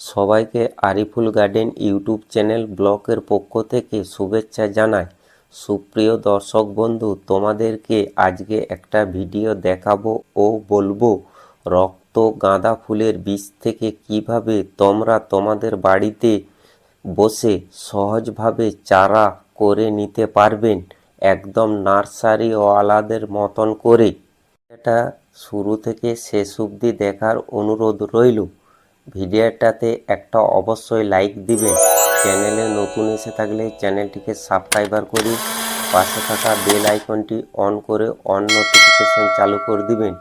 সবাইকে Ariful garden YouTube channel ব্লকের পক্ষ থেকে শুভেচ্ছা জানাই। সুপ্রিয় দর্শক বন্ধু, তোমাদেরকে আজকে একটা ভিডিও দেখাবো ও বলব। রক্ত গাঁদা ফুলের বীজ থেকে কীভাবে তোমরা তোমাদের বাড়িতে বসে সহজভাবে চারা করে নিতে পারবেন একদম নার্সারিওয়ালাদের মতন করে। এটা শুরু থেকে শেষ অবধি দেখার অনুরোধ রইল। ভিডিওটাতে একটা অবশ্যই লাইক দিবেন চ্যানেলে নতুন এসে থাকলে চ্যানেলটিকে সাবস্ক্রাইবার করি পাশে থাকা বেল আইকনটি অন করে অন নোটিফিকেশন চালু করে দিবেন।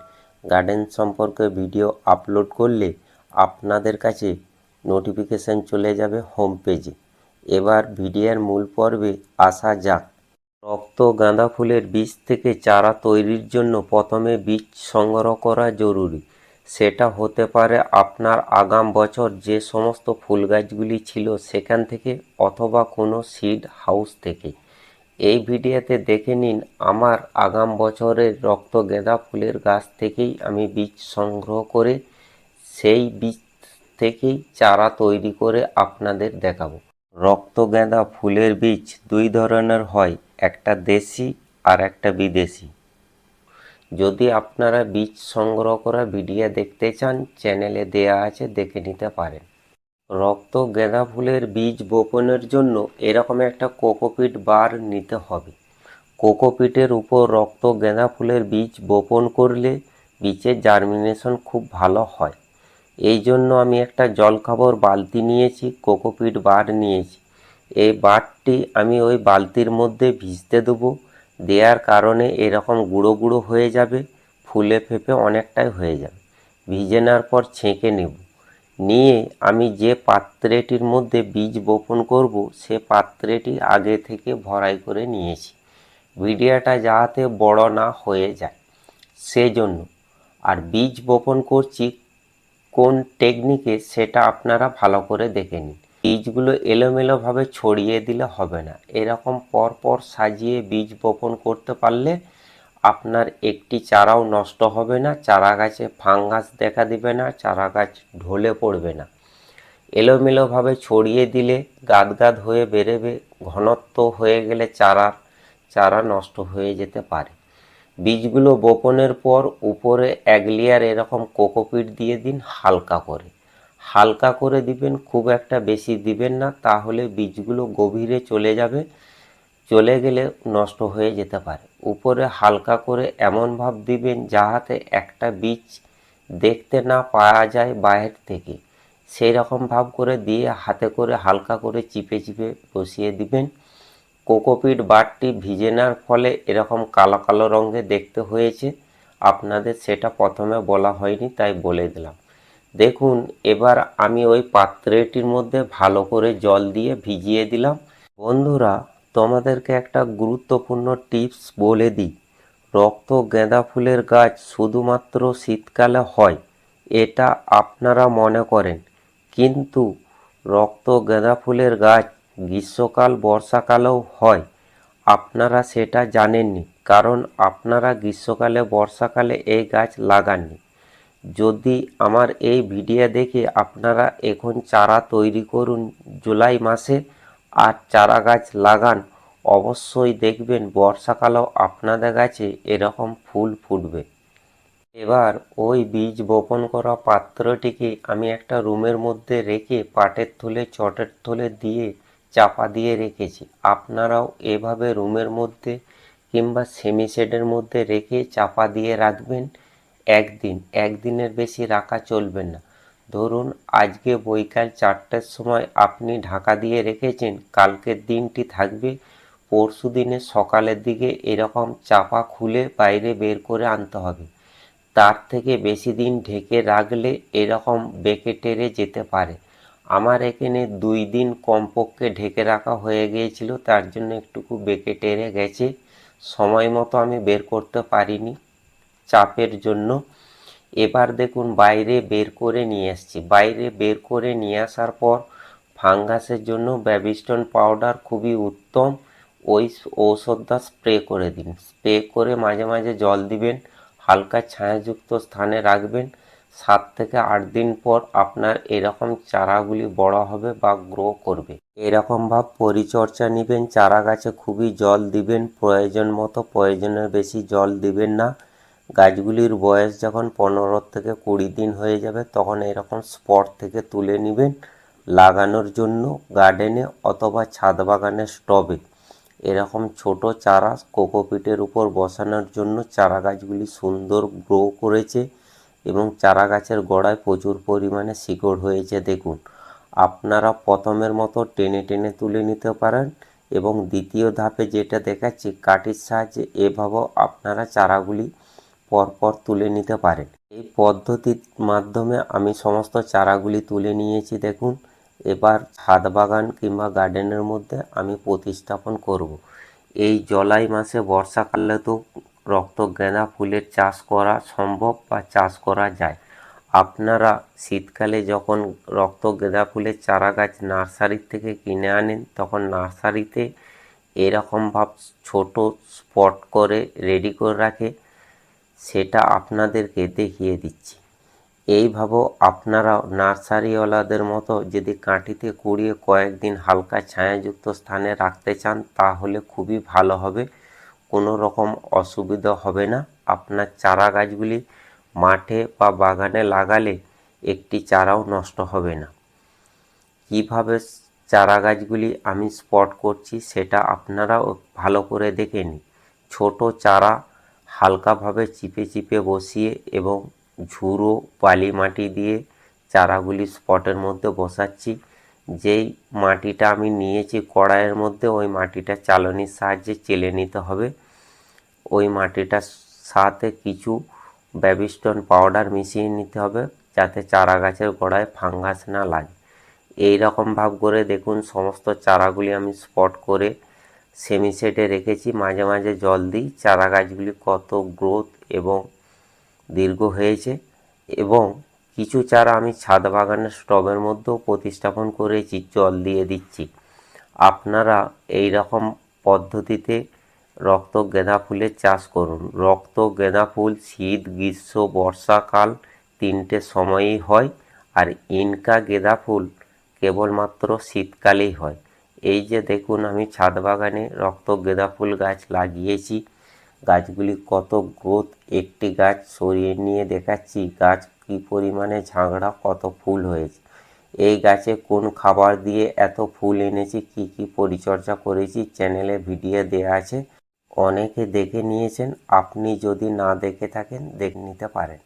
গার্ডেন সম্পর্কে ভিডিও আপলোড করলে আপনাদের কাছে নোটিফিকেশন চলে যাবে হোম পেজে এবার ভিডিওর মূল পর্বে আসা যাক। রক্ত, গাঁদা ফুলের বীজ থেকে চারা তৈরির জন্য প্রথমে বীজ সংগ্রহ করা জরুরি। সেটা হতে পারে আপনার আগাম বছর যে সমস্ত ফুল গাছগুলি ছিল সেখান থেকে অথবা কোনো সিড হাউস থেকে। এই ভিডিওতে দেখে নিন আমার আগাম বছরের রক্ত গেঁদা ফুলের গাছ থেকেই আমি বীজ সংগ্রহ করে সেই বীজ থেকেই চারা তৈরি করে আপনাদের দেখাবো। রক্ত গেঁদা ফুলের বীজ দুই ধরনের হয়, একটা দেশি আর একটা বিদেশি। যদি আপনারা বীজ সংগ্রহ করা ভিডিও দেখতে চান চ্যানেলে দেয়া আছে, দেখে নিতে পারেন। রক্ত গাঁদা ফুলের বীজ বপনের জন্য এরকম একটা কোকোপিট বার নিতে হবে। কোকোপিটের উপর রক্ত গাঁদা ফুলের বীজ বপন করলে বীজের জার্মিনেশন খুব ভালো হয়। এই জন্য আমি একটা জলখাবার বালতি নিয়েছি, কোকোপিট বার নিয়েছি। এই বারটি আমি ওই বালতির মধ্যে ভিজতে দেবো। দেওয়ার কারণে এরকম গুঁড়ো গুঁড়ো হয়ে যাবে, ফুলে ফেপে অনেকটাই হয়ে যাবে। ভিজে নেওয়ার পর ছেঁকে নেব। নিয়ে আমি যে পাত্রেটির মধ্যে বীজ বপন করব, সে পাত্রেটি আগে থেকে ভরাই করে নিয়েছি। ভিডিওটা যাতে বড় না হয়ে যায়। সেজন্য আর বীজ বপন করছি কোন টেকনিকে সেটা আপনারা ভালো করে দেখে নিন। বীজগুলো এলোমেলোভাবে ছড়িয়ে দিলে হবে না। এরকম পর পর সাজিয়ে বীজ বপন করতে পারলে আপনার একটি চারাও নষ্ট হবে না চারা গাছে ফাঙ্গাস দেখা দিবে না চারা গাছ ঢলে পড়বে না। এলোমেলোভাবে ছড়িয়ে দিলে গাদ গাদ হয়ে বেরোবে, ঘনত্ব হয়ে গেলে চারার চারা নষ্ট হয়ে যেতে পারে। বীজগুলো বপনের পর উপরে এক লেয়ার এরকম কোকোপিট দিয়ে দিন হালকা করে। হালকা করে দিবেন, খুব একটা বেশি দিবেন না, তাহলে বীজগুলো গভীরে চলে যাবে, চলে গেলে নষ্ট হয়ে যেতে পারে। উপরে হালকা করে এমন ভাব দিবেন যাহাতে একটা বীজ দেখতে না পাওয়া যায় বাইরের থেকে। সেই রকম ভাব করে দিয়ে হাতে করে হালকা করে চিপে চিপে বসিয়ে দিবেন। কোকোপিট বারটি ভিজে নেওয়ার ফলে এরকম কালো কালো রঙে দেখতে হয়েছে। আপনাদের সেটা প্রথমে বলা হয়নি, তাই বলে দিলাম। দেখুন, এবার আমি ওই পাত্রটির মধ্যে ভালো করে জল দিয়ে ভিজিয়ে দিলাম। বন্ধুরা, তোমাদেরকে একটা গুরুত্বপূর্ণ টিপস বলে দিই। রক্ত গেঁদা ফুলের গাছ শুধুমাত্র শীতকালে হয়, এটা আপনারা মনে করেন। কিন্তু রক্ত গেঁদা ফুলের গাছ গ্রীষ্মকাল, বর্ষাকালেও হয়। আপনারা সেটা জানেননি, কারণ আপনারা গ্রীষ্মকালে, বর্ষাকালে এই গাছ লাগাননি। যদি আমার এই ভিডিও দেখে আপনারা এখন চারা তৈরি করুন জুলাই মাসে আর চারা গাছ লাগান, অবশ্যই দেখবেন বর্ষাকালেও আপনাদের গাছে এরকম ফুল ফুটবে। এবার ওই বীজ বপন করা পাত্রটিকে আমি একটা রুমের মধ্যে রেখে পাটের থলে, চটের থলে দিয়ে চাপা দিয়ে রেখেছি। আপনারাও এভাবে রুমের মধ্যে কিংবা সেমি শেডের মধ্যে রেখে চাপা দিয়ে রাখবেন। একদিন, একদিনের বেশি রাখা চলবে না। ধরুন, আজকে বৈকাল চারটের সময় আপনি ঢাকা দিয়ে রেখেছেন, কালকের দিনটি থাকবে, পরশু দিনে সকালের দিকে এরকম চাপা খুলে বাইরে বের করে আনতে হবে। তার থেকে বেশি দিন ঢেকে রাখলে এরকম বেঁকে টেরে যেতে পারে। আমার এখানে দুই দিন কমপক্ষে ঢেকে রাখা হয়ে গিয়েছিল, তার জন্য একটুকু বেঁকে টেরে গেছে। সময় মতো আমি বের করতে পারিনি। চাপের জন্য। এবার দেখুন, বাইরে বের করে নিয়ে আসছি। বাইরে বের করে নিয়ে আসার পর ফাঙ্গাসের জন্য ব্যাবিস্টন পাউডার খুবই উত্তম। ওই ঔষধটা স্প্রে করে দিন। স্প্রে করে মাঝে মাঝে জল দিবেন, হালকা ছায়াযুক্ত স্থানে রাখবেন। সাত থেকে আট দিন পর আপনার এরকম চারাগুলি বড় হবে বা গ্রো করবে। এরকম ভাব পরিচর্যা নেবেন চারা গাছে খুবই জল দিবেন, প্রয়োজন মতো প্রয়োজনের বেশি জল দিবেন না। গাছগুলির বয়স যখন পনেরো থেকে কুড়ি দিন হয়ে যাবে, তখন এরকম স্পট থেকে তুলে নেবেন লাগানোর জন্য গার্ডেনে অথবা ছাদ বাগানের স্টবে। এরকম ছোট চারা কোকোপিটের উপর বসানোর জন্য চারা গাছগুলি সুন্দর গ্রো করেছে এবং চারা গাছের গোড়ায় প্রচুর পরিমাণে শিকড় হয়েছে। দেখুন, আপনারা প্রথমের মতো টেনে টেনে তুলে নিতে পারেন এবং দ্বিতীয় ধাপে যেটা দেখাচ্ছি, কাঠির সাহায্যে এভাবেও আপনারা চারাগুলি পরপর তুলে নিতে পারেন। এই পদ্ধতির মাধ্যমে আমি সমস্ত চারাগুলি তুলে নিয়েছি দেখুন। এবার ছাদ বাগান কিংবা গার্ডেনের মধ্যে আমি প্রতিস্থাপন করব। এই জুলাই মাসে বর্ষাকালে তো রক্ত গেঁদা ফুলের চাষ করা সম্ভব বা চাষ করা যায়। আপনারা শীতকালে যখন রক্ত গেঁদা ফুলের চারা গাছ নার্সারির থেকে কিনে আনেন, তখন নার্সারিতে এরকম ভাব ছোট স্পট করে রেডি করে রাখে। সেটা আপনাদেরকে দেখিয়ে দিচ্ছি। এইভাবেও আপনারা নার্সারিওয়ালাদের মতো যদি কাঁটিতে কুড়িয়ে কয়েকদিন হালকা ছায়াযুক্ত স্থানে রাখতে চান, তাহলে খুবই ভালো হবে। কোনো রকম অসুবিধা হবে না। আপনার চারা গাছগুলি মাঠে বা বাগানে লাগালে একটি চারাও নষ্ট হবে না। কীভাবে চারা গাছগুলি আমি স্পট করছি, সেটা আপনারাও ভালো করে দেখে নিন। ছোটো চারা হালকাভাবে চিপে চিপে বসিয়ে এবং ঝুড়ো বালি মাটি দিয়ে চারাগুলি স্পটের মধ্যে বসাচ্ছি। যেই মাটিটা আমি নিয়েছি কড়াইয়ের মধ্যে, ওই মাটিটা চালনির সাহায্যে চেলে নিতে হবে। ওই মাটিটার সাথে কিছু ব্যাবিস্টন পাউডার মিশিয়ে নিতে হবে যাতে চারা গাছের গোড়ায় ফাঙ্গাস না লাগে। এই রকম ভাব করে দেখুন, সমস্ত চারাগুলি আমি স্পট করে সেমি সেটে রেখেছি, মাঝে মাঝে জল দিই। চারা গাছগুলি কত গ্রোথ এবং দীর্ঘ হয়েছে এবং কিছু চারা আমি ছাদ বাগানের স্টবের মধ্যেও প্রতিস্থাপন করেছি, জল দিয়ে দিচ্ছি। আপনারা এই রকম পদ্ধতিতে রক্ত গেঁদা ফুলের চাষ করুন। রক্ত গেঁদা ফুল শীত, গ্রীষ্ম, বর্ষাকাল তিনটে সময়ই হয় আর ইনকা গেঁদা ফুল কেবলমাত্র শীতকালেই হয়। এই যে দেখুন, আমি ছাদ বাগানে রক্ত গেঁদা ফুল গাছ লাগিয়েছি। গাছগুলি কত গ্রোথ, একটি গাছ সরিয়ে নিয়ে দেখাচ্ছি, গাছ কি পরিমাণে ঝাঁকড়া, কত ফুল হয়েছে। এই গাছে কোন খাবার দিয়ে এত ফুল এনেছি, কি কি পরিচর্যা করেছি, চ্যানেলে ভিডিও দেওয়া আছে। অনেকে দেখে নিয়েছেন, আপনি যদি না দেখে থাকেন, দেখে নিতে পারেন।